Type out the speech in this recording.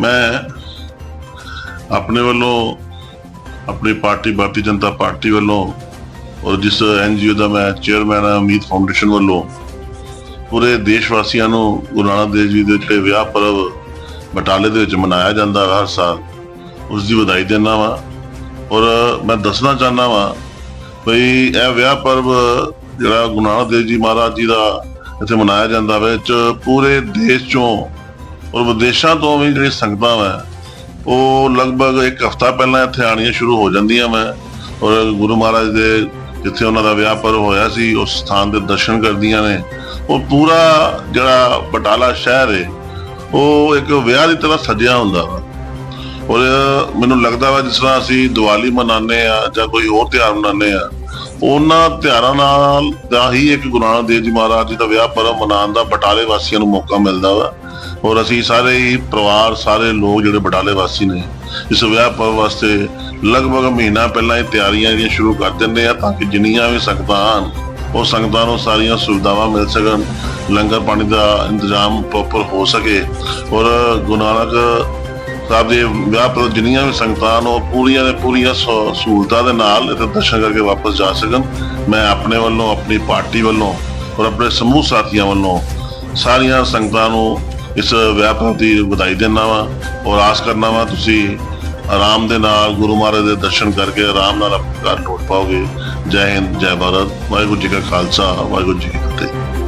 ਮੈਂ ਆਪਣੇ ਵੱਲੋਂ ਆਪਣੀ ਪਾਰਟੀ, ਭਾਰਤੀ ਜਨਤਾ ਪਾਰਟੀ ਵੱਲੋਂ ਔਰ ਜਿਸ ਐਨਜੀਓ ਦਾ ਮੈਂ ਚੇਅਰਮੈਨ ਹਾਂ, ਅਮੀਤ ਫਾਊਂਡੇਸ਼ਨ ਵੱਲੋਂ ਪੂਰੇ ਦੇਸ਼ ਵਾਸੀਆਂ ਨੂੰ ਗੁਰੂ ਨਾਨਕ ਦੇਵ ਜੀ ਦੇ ਜਿਹੜੇ ਵਿਆਹ ਪਰਵ ਬਟਾਲੇ ਦੇ ਵਿੱਚ ਮਨਾਇਆ ਜਾਂਦਾ ਹਰ ਸਾਲ, ਉਸ ਦੀ ਵਧਾਈ ਦਿੰਦਾ ਵਾਂ। ਔਰ ਮੈਂ ਦੱਸਣਾ ਚਾਹੁੰਦਾ ਵਾਂ ਬਈ ਇਹ ਵਿਆਹ ਪਰਵ ਜਿਹੜਾ ਗੁਰੂ ਨਾਨਕ ਦੇਵ ਜੀ ਮਹਾਰਾਜ ਜੀ ਦਾ ਇੱਥੇ ਮਨਾਇਆ ਜਾਂਦਾ ਵੇ ਪੂਰੇ ਦੇਸ਼ ਚੋਂ ਔਰ ਵਿਦੇਸ਼ਾਂ ਤੋਂ ਵੀ ਜਿਹੜੀ ਸੰਗਤਾਂ ਵਾ, ਉਹ ਲਗਭਗ ਇੱਕ ਹਫ਼ਤਾ ਪਹਿਲਾਂ ਇੱਥੇ ਆਣੀਆਂ ਸ਼ੁਰੂ ਹੋ ਜਾਂਦੀਆਂ ਮੈਂ ਔਰ ਗੁਰੂ ਮਹਾਰਾਜ ਦੇ ਜਿੱਥੇ ਉਹਨਾਂ ਦਾ ਵਿਆਹ ਪਰਵ ਹੋਇਆ ਸੀ, ਉਸ ਸਥਾਨ ਦੇ ਦਰਸ਼ਨ ਕਰਦੀਆਂ ਨੇ। ਉਹ ਪੂਰਾ ਜਿਹੜਾ ਬਟਾਲਾ ਸ਼ਹਿਰ ਹੈ ਉਹ ਇੱਕ ਵਿਆਹ ਦੀ ਤਰ੍ਹਾਂ ਸਜਿਆ ਹੁੰਦਾ ਵਾ। ਔਰ ਮੈਨੂੰ ਲੱਗਦਾ ਵਾ ਜਿਸ ਤਰ੍ਹਾਂ ਅਸੀਂ ਦੀਵਾਲੀ ਮਨਾਉਂਦੇ ਆ ਜਾਂ ਕੋਈ ਹੋਰ ਤਿਉਹਾਰ ਮਨਾਉਂਦੇ ਆ ਉਹਨਾਂ ਤਿਉਹਾਰਾਂ ਨਾਲ ਦਾ ਹੀ ਇੱਕ ਗੁਰੂ ਨਾਨਕ ਦੇਵ ਜੀ ਮਹਾਰਾਜ ਜੀ ਦਾ ਵਿਆਹ ਪਰਵ ਮਨਾਉਣ ਦਾ ਬਟਾਲੇ ਵਾਸੀਆਂ ਨੂੰ ਮੌਕਾ ਮਿਲਦਾ ਵਾ। ਔਰ ਅਸੀਂ ਸਾਰੇ ਹੀ ਪਰਿਵਾਰ, ਸਾਰੇ ਲੋਕ ਜਿਹੜੇ ਬਟਾਲੇ ਵਾਸੀ ਨੇ, ਇਸ ਵਿਆਹ ਪਰਵ ਵਾਸਤੇ ਲਗਭਗ ਮਹੀਨਾ ਪਹਿਲਾਂ ਹੀ ਤਿਆਰੀਆਂ ਜਿਹੜੀਆਂ ਸ਼ੁਰੂ ਕਰ ਦਿੰਦੇ ਆ ਤਾਂ ਕਿ ਜਿੰਨੀਆਂ ਵੀ ਸੰਗਤਾਂ ਆਉਣ, ਉਹ ਸੰਗਤਾਂ ਨੂੰ ਸਾਰੀਆਂ ਸੁਵਿਧਾਵਾਂ ਮਿਲ ਸਕਣ, ਲੰਗਰ ਪਾਣੀ ਦਾ ਇੰਤਜ਼ਾਮ ਪ੍ਰੋਪਰ ਹੋ ਸਕੇ। ਔਰ ਗੁਰੂ ਨਾਨਕ ਸਾਹਿਬ ਦੇ ਵਿਆਹ ਪਰ ਜਿੰਨੀਆਂ ਵੀ ਸੰਗਤਾਂ ਨੂੰ ਪੂਰੀਆਂ ਦੇ ਪੂਰੀਆਂ ਸਹੂ- ਸਹੂਲਤਾਂ ਦੇ ਨਾਲ ਇੱਥੇ ਦਰਸ਼ਨ ਕਰਕੇ ਵਾਪਸ ਜਾ ਸਕਣ। ਮੈਂ ਆਪਣੇ ਵੱਲੋਂ, ਆਪਣੀ ਪਾਰਟੀ ਵੱਲੋਂ ਔਰ ਆਪਣੇ ਸਮੂਹ ਸਾਥੀਆਂ ਵੱਲੋਂ ਸਾਰੀਆਂ ਸੰਗਤਾਂ ਨੂੰ ਇਸ ਵਿਆਹ ਪਰ ਦੀ ਵਧਾਈ ਦਿੰਦਾ ਵਾਂ ਔਰ ਆਸ ਕਰਨਾ ਵਾ ਤੁਸੀਂ ਆਰਾਮ ਦੇ ਨਾਲ ਗੁਰੂ ਮਹਾਰਾਜ ਦੇ ਦਰਸ਼ਨ ਕਰਕੇ ਆਰਾਮ ਨਾਲ ਆਪਣੇ ਘਰ ਲੌਟ ਪਾਓਗੇ। ਜੈ ਹਿੰਦ, ਜੈ ਭਾਰਤ। ਵਾਹਿਗੁਰੂ ਜੀ ਕਾ ਖਾਲਸਾ, ਵਾਹਿਗੁਰੂ ਜੀ ਕੀ ਫਤਿਹ।